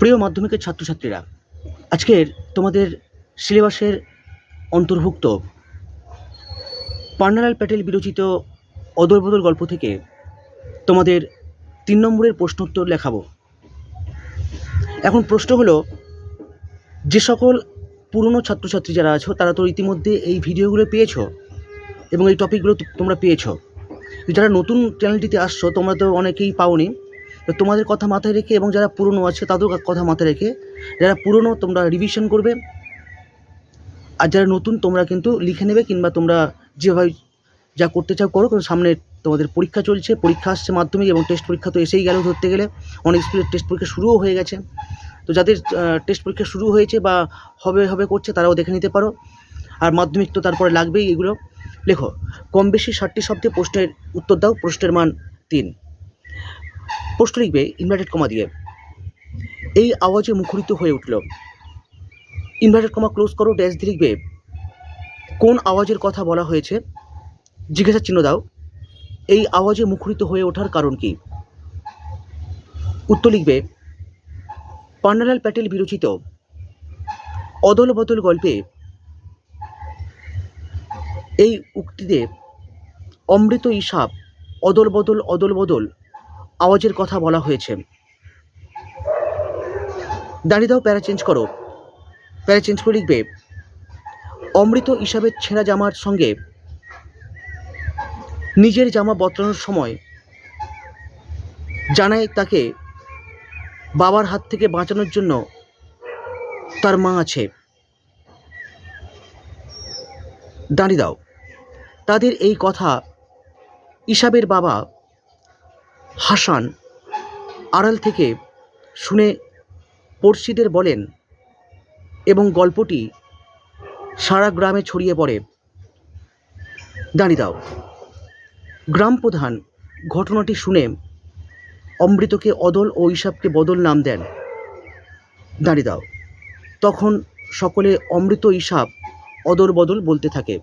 প্রিয় মাধ্যমিকের ছাত্রছাত্রীরা, আজকের তোমাদের সিলেবাসের অন্তর্ভুক্ত পান্নালাল প্যাটেল বিরচিত অদল বদল গল্প থেকে তোমাদের তিন নম্বরের প্রশ্নোত্তর লেখাবো। এখন প্রশ্ন হলো, যে সকল পুরনো ছাত্রছাত্রী যারা আছো, তারা তো ইতিমধ্যে এই ভিডিওগুলো পেয়েছ এবং এই টপিকগুলো তোমরা পেয়েছ। যারা নতুন চ্যানেলটিতে আসছো, তোমরা তো অনেকেই পাওনি। তো তোমাদের কথা মাথায় রেখে এবং যারা পুরনো আছে তাদের কথা মাথায় রেখে যারা পুরনো তোমরা রিভিশন করবে। আর যারা নতুন তোমরা কিন্তু লিখে নেবে কিংবা তোমরা যেভাবে যা করতে চাও করো, কারণ সামনে তোমাদের পরীক্ষা চলছে, পরীক্ষা আসছে মাধ্যমিক এবং টেস্ট পরীক্ষা তো এসেই গেল ধরতে গেলে। অনেক স্কুলের টেস্ট পরীক্ষা শুরুও হয়ে গেছে। তো যাদের টেস্ট পরীক্ষা শুরু হয়েছে বা হবে হবে করছে তারাও দেখে নিতে পারো। আর মাধ্যমিক তো তারপরে লাগবেই এগুলো। লেখো কম বেশি ষাটটি শব্দে প্রশ্নের উত্তর দাও, প্রশ্নের মান তিন। প্রশ্ন লিখবে ইনভার্টেড কমা দিয়ে। এই আওয়াজে মুখরিত হয়ে উঠল। ইনভার্টেড কমা ক্লোজ করো, ড্যাশ দিয়ে লিখবে, কোন আওয়াজের কথা বলা হয়েছে? জিজ্ঞাসা চিহ্ন দাও। এই আওয়াজে মুখরিত হয়ে ওঠার কারণ কি? উত্তর লিখবে পান্নালাল প্যাটেল বিরচিত। অদল বদল গল্পে এই উক্তিতে অমৃত ইসাব অদল বদল অদল বদল আওয়াজের কথা বলা হয়েছে। দাঁড়িয়ে দাও, প্যারা চেঞ্জ করো। প্যারা চেঞ্জ করে লিখবে, অমৃত ইসাবের ছেঁড়া জামার সঙ্গে নিজের জামা বদলানোর সময় জানায় তাকে বাবার হাত থেকে বাঁচানোর জন্য তার মা আছে। দাঁড়িয়ে দাও। তাদের এই কথা ইসাবের বাবা হাসান আড়াল থেকে শুনে পড়শিদের বলেন, এবং গল্পটি সারা গ্রামে ছড়িয়ে পড়ে। দাঁড়িয়ে গ্রাম প্রধান ঘটনাটি শুনে অমৃতকে অদল ও ইসাবকে বদল নাম দেন। দাঁড়িয়ে দাও তখন সকলে অমৃত ইসাব অদল বদল বলতে থাকে।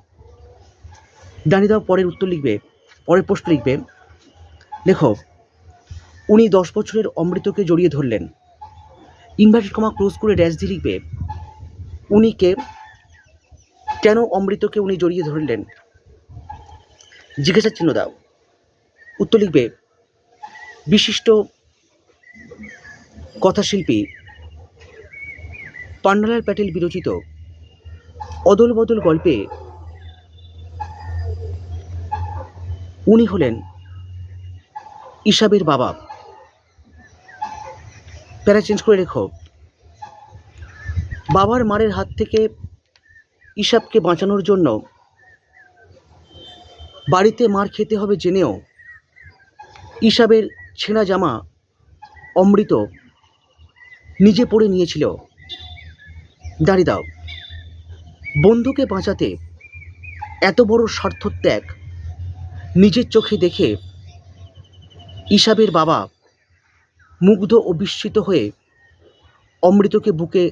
দাঁড়িয়ে দাও পরের উত্তর লিখবে, পরের প্রশ্ন লিখবে লেখো উনি দশ বছরের অমৃতকে জড়িয়ে ধরলেন। ইনভার্টেড কমা ক্লোজ করে ড্যাশ দিয়ে লিখবে, উনিকে কেন অমৃতকে উনি জড়িয়ে ধরলেন? জিজ্ঞাসা চিহ্ন দাও। উত্তর লিখবে, বিশিষ্ট কথাশিল্পী পান্নালাল প্যাটেল বিরচিত অদল বদল গল্পে উনি হলেন ইসাবের বাবা। প্যারা চেঞ্জ করে রেখো। বাবার মারের হাত থেকে ইসাবকে বাঁচানোর জন্য বাড়িতে মার খেতে হবে জেনেও ইসাবের ছেঁড়া জামা অমৃত নিজে পরে নিয়েছিল। দাঁড়িয়ে দাও। বন্ধুকে বাঁচাতে এত বড় স্বার্থত্যাগ নিজের চোখে দেখে ইসাবের বাবা মুগ্ধ ও বিস্মিত হয়ে অমৃতকে বুকে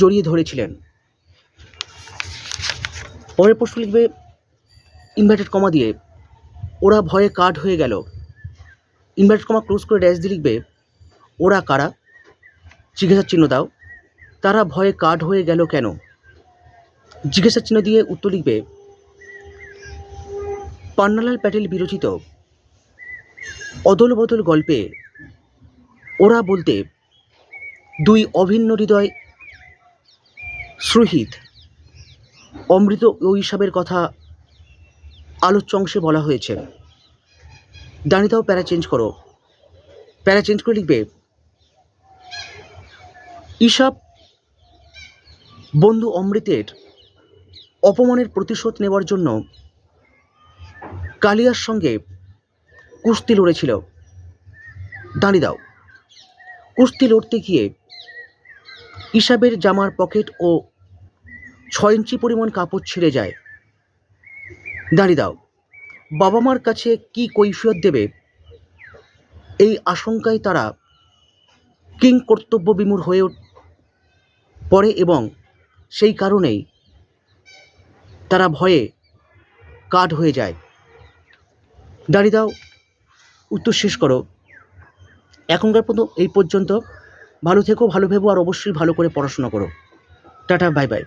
জড়িয়ে ধরেছিলেন। পরের প্রশ্ন লিখবে, ইনভার্টেড কমা দিয়ে ওরা ভয়ে কাঠ হয়ে গেল। ইনভার্টেড কমা ক্লোজ করে ড্যাশ দিয়ে লিখবে, ওরা কারা? জিজ্ঞাসার চিহ্ন দাও। তারা ভয়ে কাঠ হয়ে গেল কেন? জিজ্ঞাসার চিহ্ন দিয়ে উত্তর লিখবে, পান্নালাল প্যাটেল বিরচিত অদল বদল গল্পে ওরা বলতে দুই অভিন্ন হৃদয় সুহৃদ। অমৃত ও হিসাবের কথা আলোচ্য অংশে বলা হয়েছে। দাঁড়িয়ে দাও প্যারা চেঞ্জ করো। প্যারা চেঞ্জ করে লিখবে ইসাব বন্ধু অমৃতের অপমানের প্রতিশোধ নেওয়ার জন্য কালিয়ার সঙ্গে কুস্তি লড়েছিল দাঁড়িয়ে দাও। কুস্তি লড়তে গিয়ে ইসাবের জামার পকেট ও ছয় ইঞ্চি পরিমাণ কাপড় ছিঁড়ে যায়। দাঁড়িয়ে দাও, বাবা মার কাছে কি কৈফিয়ত দেবে? এই আশঙ্কায় তারা কিং কর্তব্য বিমূর হয়ে পড়ে এবং সেই কারণেই তারা ভয়ে কাঠ হয়ে যায়। দাঁড়িয়ে দাও, উত্তর শেষ করো। এখনকার পর্যন্ত এই পর্যন্ত। ভালো থেকো, ভালো ভেবো, আর অবশ্যই ভালো করে পড়াশোনা করো। Tata, bye bye.